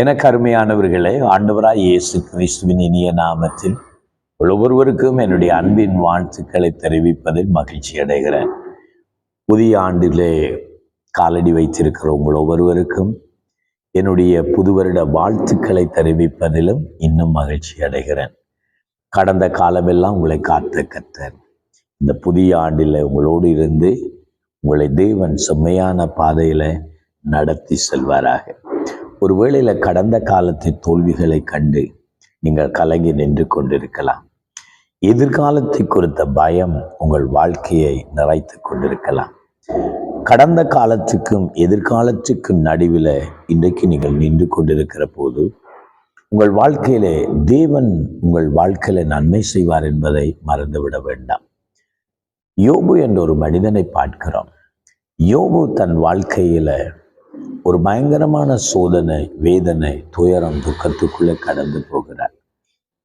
எனக்கு அருமையானவர்களே ஆண்டவராய் இயேசு கிறிஸ்துவின் இனிய நாமத்தில் ஒவ்வொருவருக்கும் என்னுடைய அன்பின் வாழ்த்துக்களை தெரிவிப்பதில் மகிழ்ச்சி அடைகிறேன். புதிய ஆண்டிலே காலடி வைத்திருக்கிற உங்கள் ஒவ்வொருவருக்கும் என்னுடைய புது வருட வாழ்த்துக்களை தெரிவிப்பதிலும் இன்னும் மகிழ்ச்சி அடைகிறேன். கடந்த காலமெல்லாம் உங்களை காத்த கத்தர். இந்த புதிய ஆண்டில் உங்களோடு இருந்து உங்களை தேவன் செம்மையான பாதையில் நடத்தி செல்வாராக. ஒரு வேளையில் கடந்த காலத்தின் தோல்விகளை கண்டு நீங்கள் கலங்கி நின்று கொண்டிருக்கலாம். எதிர்காலத்தை குறித்த பயம் உங்கள் வாழ்க்கையை நிறைத்து கொண்டிருக்கலாம். கடந்த காலத்துக்கும் எதிர்காலத்துக்கும் நடுவில் இன்றைக்கு நீங்கள் நின்று கொண்டிருக்கிற போது உங்கள் வாழ்க்கையிலே தேவன் உங்கள் வாழ்க்கையில நன்மை செய்வார் என்பதை மறந்துவிட வேண்டாம். யோபு என்ற ஒரு மனிதனை பார்க்கிறோம். யோபு தன் வாழ்க்கையில ஒரு பயங்கரமான சோதனை வேதனை துயரம் துக்கத்துக்குள்ளே கடந்து போகிறார்.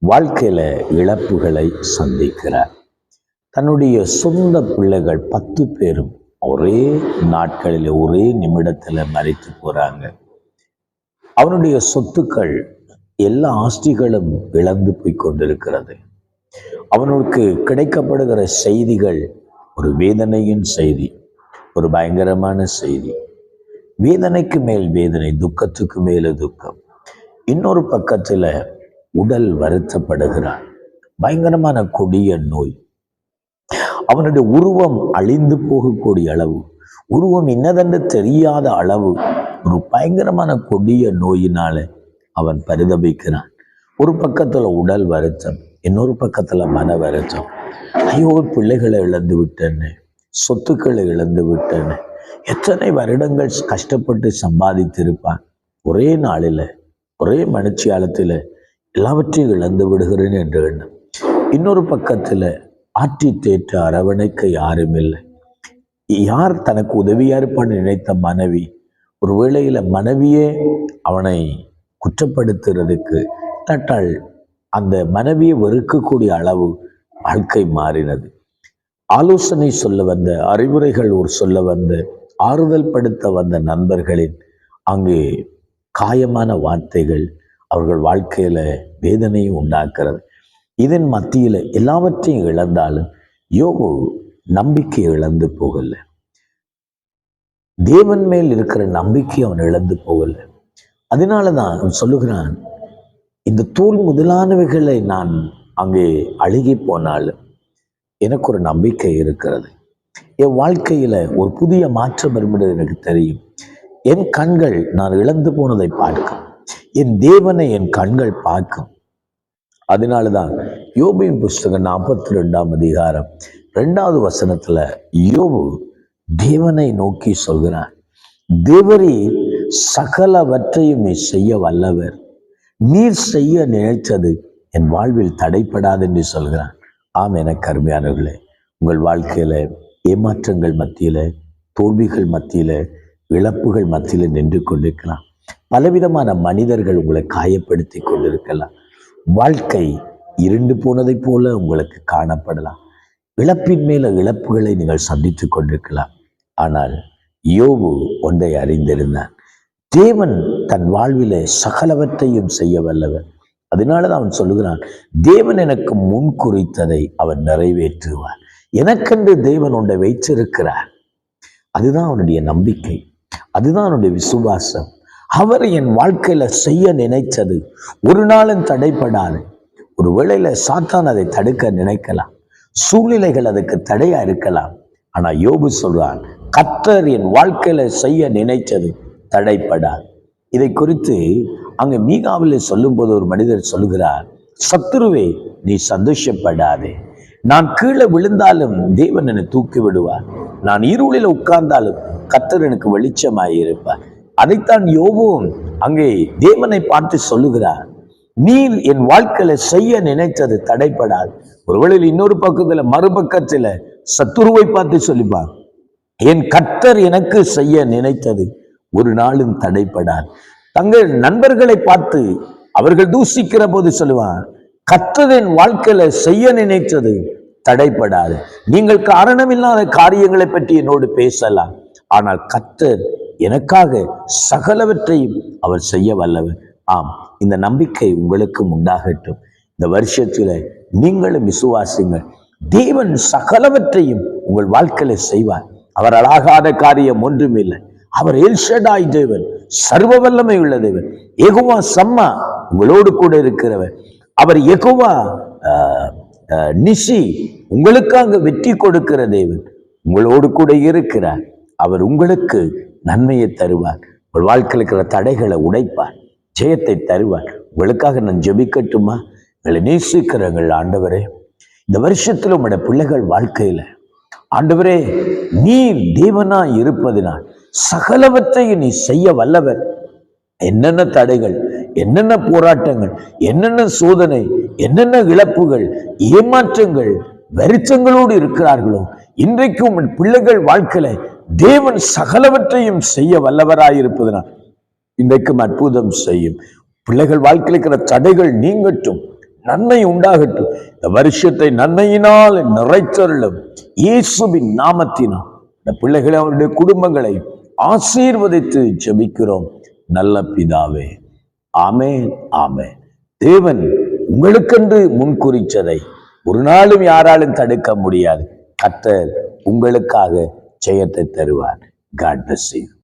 வாழ்க்கையில இழப்புகளை சந்திக்கிறார். தன்னுடைய சொந்த பிள்ளைகள் பத்து பேரும் ஒரே நாட்களில் ஒரே நிமிடத்தில் மறைத்து போறாங்க. அவனுடைய சொத்துக்கள் எல்லா ஆஸ்திகளும் இழந்து போய் கொண்டிருக்கிறது. அவனுக்கு கிடைக்கப்படுகிற செய்திகள் ஒரு வேதனையின் செய்தி ஒரு பயங்கரமான செய்தி. வேதனைக்கு மேல் வேதனை துக்கத்துக்கு மேல துக்கம். இன்னொரு பக்கத்தில் உடல் வருத்தப்படுகிறான். பயங்கரமான கொடிய நோய். அவனுடைய உருவம் அழிந்து போகக்கூடிய அளவு. உருவம் இன்னதென்று தெரியாத அளவு. ஒரு பயங்கரமான கொடிய நோயினால அவன் பரிதபிக்கிறான். ஒரு பக்கத்துல உடல் வருத்தம் இன்னொரு பக்கத்துல மன வருத்தம். ஐயோ பிள்ளைகளை இழந்து விட்டேன்னு சொத்துக்களை இழந்து விட்டேன்னு எத்தனை வருடங்கள் கஷ்டப்பட்டு சம்பாதித்திருப்பான்? ஒரே நாளில் ஒரே மனுச்சியாலத்தில் எல்லாவற்றையும் இழந்து விடுகிறேன் என்ற எண்ணம். இன்னொரு பக்கத்தில் ஆற்றி தேற்ற அரவணைக்க யாரும் இல்லை. யார் தனக்கு உதவியா இருப்பான்னு நினைத்த மனைவி ஒரு வேளையில மனைவியே அவனை குற்றப்படுத்துறதுக்கு நட்டால் அந்த மனைவியை வெறுக்கக்கூடிய அளவு வாழ்க்கை மாறினது. ஆலோசனை சொல்ல வந்த அறிவுரைகள் ஒரு சொல்ல வந்த ஆறுதல் படுத்த வந்த நண்பர்களின் அங்கே காயமான வார்த்தைகள் அவர்கள் வாழ்க்கையில வேதனையை உண்டாக்குறது இதன் மத்தியில எல்லாவற்றையும் இழந்தாலும் யோகு நம்பிக்கை இழந்து போகல. தேவன் மேல் இருக்கிற நம்பிக்கை அவன் இழந்து போகல. அதனால தான் அவன் சொல்லுகிறான் இந்த தூள் முதலானவைகளை நான் அங்கே அழுகி போனாலும் எனக்கு ஒரு நம்பிக்கை இருக்கிறது. என் வாழ்க்கையில ஒரு புதிய மாற்றம் வரும்பது எனக்கு தெரியும். என் கண்கள் நான் இழந்து போனதை பார்க்கும். என் தேவனை என் கண்கள் பார்க்கும். அதனால தான் யோபின் புஸ்தகம் நாற்பத்தி ரெண்டாம் அதிகாரம் ரெண்டாவது வசனத்தில் யோபு தேவனை நோக்கி சொல்கிறான் தேவரே சகலவற்றையும் நீ செய்ய வல்லவர். நீர் செய்ய நினைத்தது என் வாழ்வில் தடைப்படாது என்று சொல்கிறான் ஆம் என கருமையானவர்களே உங்கள் வாழ்க்கையில ஏமாற்றங்கள் மத்தியில தோல்விகள் மத்தியில இழப்புகள் மத்தியில நின்று கொண்டிருக்கலாம். பலவிதமான மனிதர்கள் உங்களை காயப்படுத்தி கொண்டிருக்கலாம். வாழ்க்கை இருண்டு போனதைப் போல உங்களுக்கு காணப்படலாம். இழப்பின் மேல இழப்புகளை நீங்கள் சந்தித்து கொண்டிருக்கலாம். ஆனால் யோபு ஒன்றை அறிந்திருந்தான். தேவன் தன் வாழ்விலே சகலவற்றையும் செய்ய வல்லவர். அதனாலதான் அவன் சொல்லுகிறான் தேவன் எனக்கு முன் குறித்ததை அவர் நிறைவேற்றுவார். எனக்கென்று தேவன் உண்டை வைச்சிருக்கிறார் அதுதான் அவனுடைய நம்பிக்கை. அதுதான் அவனுடைய விசுவாசம். அவர் என் வாழ்க்கையில செய்ய நினைச்சது ஒரு நாளும் தடைப்படாது. ஒரு வேளையில சாத்தான் அதை தடுக்க நினைக்கலாம். சூழ்நிலைகள் அதுக்கு தடையா இருக்கலாம். ஆனா யோபு சொல்றான் கத்தர் என் வாழ்க்கையில செய்ய நினைச்சது தடைப்படாது. இதை குறித்து அங்க மீகாவில் சொல்லும்போது ஒரு மனிதர் சொல்லுகிறார் சத்துருவே நீ சந்தோஷப்படாதே. நான் கீழே விழுந்தாலும் தேவன் என்னை தூக்கி விடுவார். நான் இருளில் உட்கார்ந்தாலும் கத்தர் எனக்கு வெளிச்சமாய் இருப்பார் அதைத்தான் யோபுவும் அங்கே தேவனை பார்த்து சொல்லுகிறார். நீர் என் வாழ்க்கையில செய்ய நினைத்தது தடைப்படாது. ஒருவேளை இன்னொரு பக்கத்துல மறுபக்கத்துல சத்துருவை பார்த்து சொல்லிப்பார் என் கத்தர் எனக்கு செய்ய நினைத்தது ஒரு நாளும் தடைப்படாது. தங்கள் நண்பர்களை பார்த்து அவர்கள் தூசிக்கிற போது சொல்லுவான் கத்தரின் வாழ்க்கையில செய்ய நினைத்தது தடைப்படாது. நீங்கள் காரணமில்லாத காரியங்களை பற்றி என்னோடு பேசலாம். ஆனால் கத்தர் எனக்காக சகலவற்றையும் அவர் செய்ய வல்லவர். ஆம் இந்த நம்பிக்கை உங்களுக்கும் உண்டாகட்டும். இந்த வருஷத்துல நீங்களும் விசுவாசிங்கள் தேவன் சகலவற்றையும் உங்கள் வாழ்க்கையில செய்வார். அவர் அழகாத காரியம் ஒன்றுமில்லை. அவர் எல்ஷடாய் தேவன் சர்வ வல்லமை உள்ள தேவன். எகுவா சம்மா உங்களோடு கூட இருக்கிறவர். அவர் எகுவா நிஷி நிசி உங்களுக்காக வெற்றி கொடுக்கிற தேவன். உங்களோடு கூட இருக்கிறார். அவர் உங்களுக்கு நன்மையை தருவார். உங்கள் வாழ்க்கையில் இருக்கிற தடைகளை உடைப்பார். ஜெயத்தை தருவார். உங்களுக்காக நான் ஜெபிக்கட்டுமா? எங்களை நேசிக்கிறங்கள் ஆண்டவரே இந்த வருஷத்தில் உங்களோட பிள்ளைகள் வாழ்க்கையில ஆண்டவரே நீர் தேவனா இருப்பதினால் சகலவற்றையும் நீ செய்ய வல்லவர். என்னென்ன தடைகள்? என்னென்ன போராட்டங்கள் என்னென்ன சோதனை என்னென்ன இழப்புகள் ஏமாற்றங்கள் வெறிச்சங்களோடு இருக்கிறார்களோ இன்றைக்கும் பிள்ளைகள் வாழ்க்கையில தேவன் சகலவற்றையும் செய்ய வல்லவராயிருப்பதனால் இன்றைக்கும் அற்புதம் செய்யும். பிள்ளைகள் வாழ்க்கையில் இருக்கிற தடைகள் நீங்கட்டும் நன்மை உண்டாகட்டும். இந்த வருஷத்தை நன்மையினால் நிறைத்தருளும் இயேசுவின் நாமத்தினால். இந்த பிள்ளைகளை அவருடைய குடும்பங்களை ஆசீர்வதித்து ஜெபிக்கிறோம். நல்ல பிதாவே. ஆமேன் ஆமேன். தேவன் உங்களுக்கென்று முன்குறிச்சதை ஒரு நாளும் யாராலும் தடுக்க முடியாது. கத்தர் உங்களுக்காக ஜெயத்தை தருவார். God bless